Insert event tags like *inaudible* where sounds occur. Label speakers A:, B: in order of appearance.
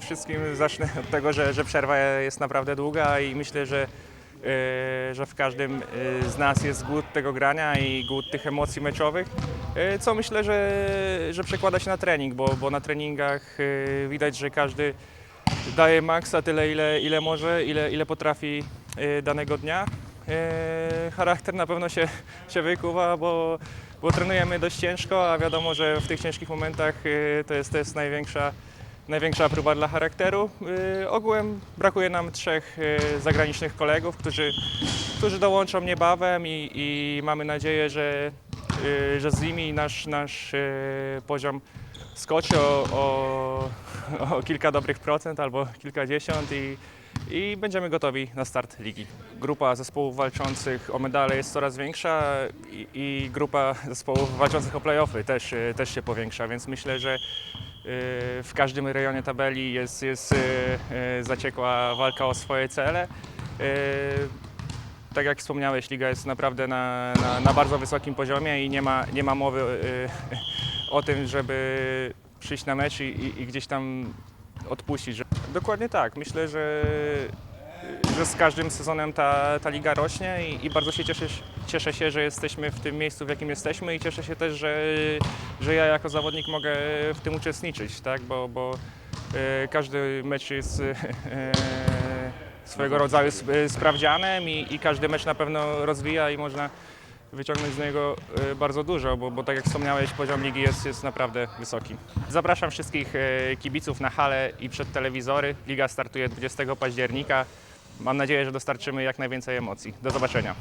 A: wszystkim zacznę od tego, że, że przerwa jest naprawdę długa i myślę, że, e, że w każdym e, z nas jest głód tego grania i głód tych emocji meczowych, e, co myślę, że, że przekłada się na trening, bo, bo na treningach widać, że każdy daje maksa tyle, ile, ile może, ile, ile potrafi danego dnia. Charakter na pewno się, się wykuwa, bo, bo trenujemy dość ciężko, a wiadomo, że w tych ciężkich momentach to jest, to jest największa, największa próba dla charakteru. E, Ogółem brakuje nam trzech e, zagranicznych kolegów, którzy, którzy dołączą niebawem i, i mamy nadzieję, że, e, że z nimi nasz, nasz poziom skoczy o, o, *laughs* o kilka dobrych procent albo kilkadziesiąt i, i będziemy gotowi na start ligi. Grupa zespołów walczących o medale jest coraz większa i, i grupa zespołów walczących o playoffy też, też się powiększa, więc myślę, że w każdym rejonie tabeli jest, jest e, e, zaciekła walka o swoje cele. Tak jak wspomniałeś, liga jest naprawdę na, na, na bardzo wysokim poziomie i nie ma, nie ma mowy y, o tym, żeby przyjść na mecz i, i, gdzieś tam odpuścić. Dokładnie tak. Myślę, że, że z każdym sezonem ta, ta liga rośnie i, i bardzo się cieszę, cieszę się, że jesteśmy w tym miejscu, w jakim jesteśmy i cieszę się też, że, że ja jako zawodnik mogę w tym uczestniczyć, tak? bo, bo y, każdy mecz jest y, swojego rodzaju y, sprawdzianem i, i każdy mecz na pewno rozwija i można wyciągnąć z niego y, bardzo dużo, bo, bo tak jak wspomniałeś, poziom ligi jest, jest naprawdę wysoki. Zapraszam wszystkich kibiców na halę i przed telewizory. Liga startuje 20 października. Mam nadzieję, że dostarczymy jak najwięcej emocji. Do zobaczenia.